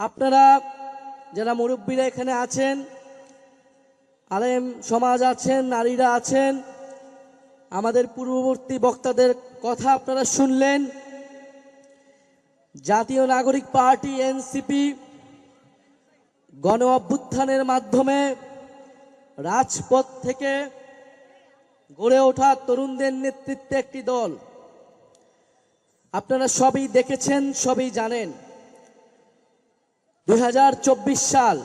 আপনারা যারা মুরব্বীরা এখানে আছেন, আলেম সমাজ আছেন, নারীরা আছেন, আমাদের পূর্ববর্তী বক্তাদের কথা আপনারা শুনলেন। জাতীয় নাগরিক পার্টি, এনসিপি, গণ অভ্যুত্থানের মাধ্যমে রাজপথ থেকে গড়ে ওঠা তরুণদের নেতৃত্বে একটি দল। আপনারা সবই দেখেছেন, সবই জানেন। দু হাজার চব্বিশ সাল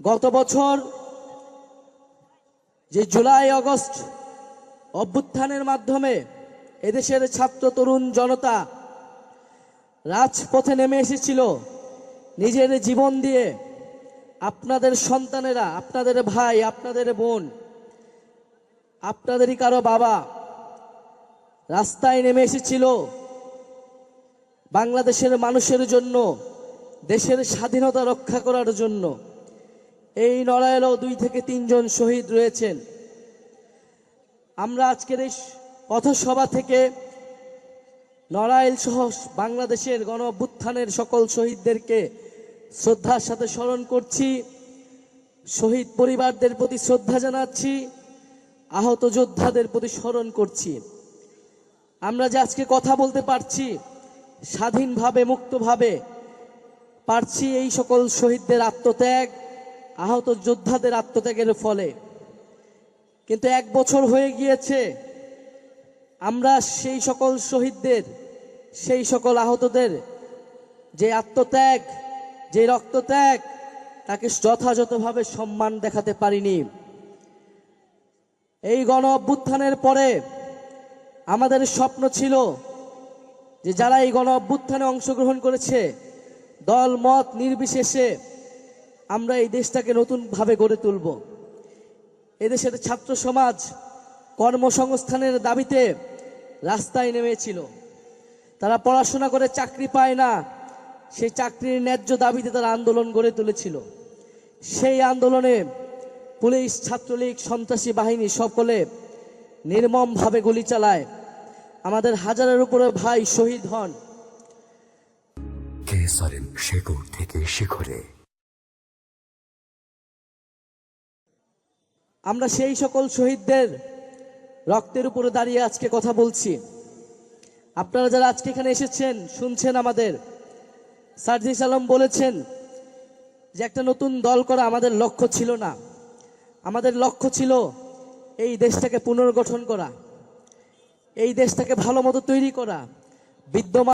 গত বছর যে জুলাই আগস্ট অভ্যুত্থানের মাধ্যমে এদেশের ছাত্র, তরুণ জনতা রাজপথে নেমে এসেছিল নিজের জীবন দিয়ে। আপনাদের সন্তানেরা, আপনাদের ভাই, আপনাদের বোন, আপনাদেরই কারও বাবা রাস্তায় নেমে এসেছিল বাংলাদেশের মানুষের জন্য। দেশের স্বাধীনতা রক্ষা করার জন্য। এই লড়াইয়েও দুই থেকে তিনজন শহীদ রয়েছেন। আমরা আজকের এই পথসভা থেকে নড়াইল সহ বাংলাদেশের গণ অভ্যুত্থানের সকল শহীদদেরকে শ্রদ্ধার সাথে স্মরণ করছি। শহীদ পরিবারদের প্রতি শ্রদ্ধা জানাচ্ছি। আহত যোদ্ধাদের প্রতি স্মরণ করছি। আমরা যে আজকে কথা বলতে পারছি, স্বাধীনভাবে, মুক্তভাবে পারছি এই সকল শহীদদের আত্মত্যাগ, আহত যোদ্ধাদের আত্মত্যাগের ফলে। কিন্তু এক বছর হয়ে গিয়েছে, আমরা সেই সকল শহীদদের, সেই সকল আহতদের যে আত্মত্যাগ, যে রক্তত্যাগ, তাকে যথাযথভাবে সম্মান দেখাতে পারিনি। এই গণ অভ্যুত্থানের পরে আমাদের স্বপ্ন ছিল যে যারা এই গণ অভ্যুত্থানে অংশগ্রহণ করেছে দল মত নির্বিশেষে আমরা এই দেশটাকে নতুনভাবে গড়ে তুলব। এদেশের ছাত্র সমাজ কর্মসংস্থানের দাবিতে রাস্তায় নেমেছিল। তারা পড়াশোনা করে চাকরি পায় না, সেই চাকরির ন্যায্য দাবিতে তারা আন্দোলন গড়ে তুলেছিল। সেই আন্দোলনে পুলিশ, ছাত্রলীগ, সন্ত্রাসী বাহিনী সকলে নির্মমভাবে গুলি চালায়। আমাদের হাজারের উপরে ভাই শহীদ হন। থেকে শিখরে। আমরা সেই সকল শহীদদের রক্তের উপরে দাঁড়িয়ে আজকে কথা বলছি। আপনারা যারা আজকে এখানে এসেছেন, শুনছেন আমাদের, সার্জিস আলম বলেছেন যে একটা নতুন দল করা আমাদের লক্ষ্য ছিল না। আমাদের লক্ষ্য ছিল এই দেশটাকে পুনর্গঠন করা, এই দেশটাকে ভালো মতো তৈরি করা, বিদ্যমান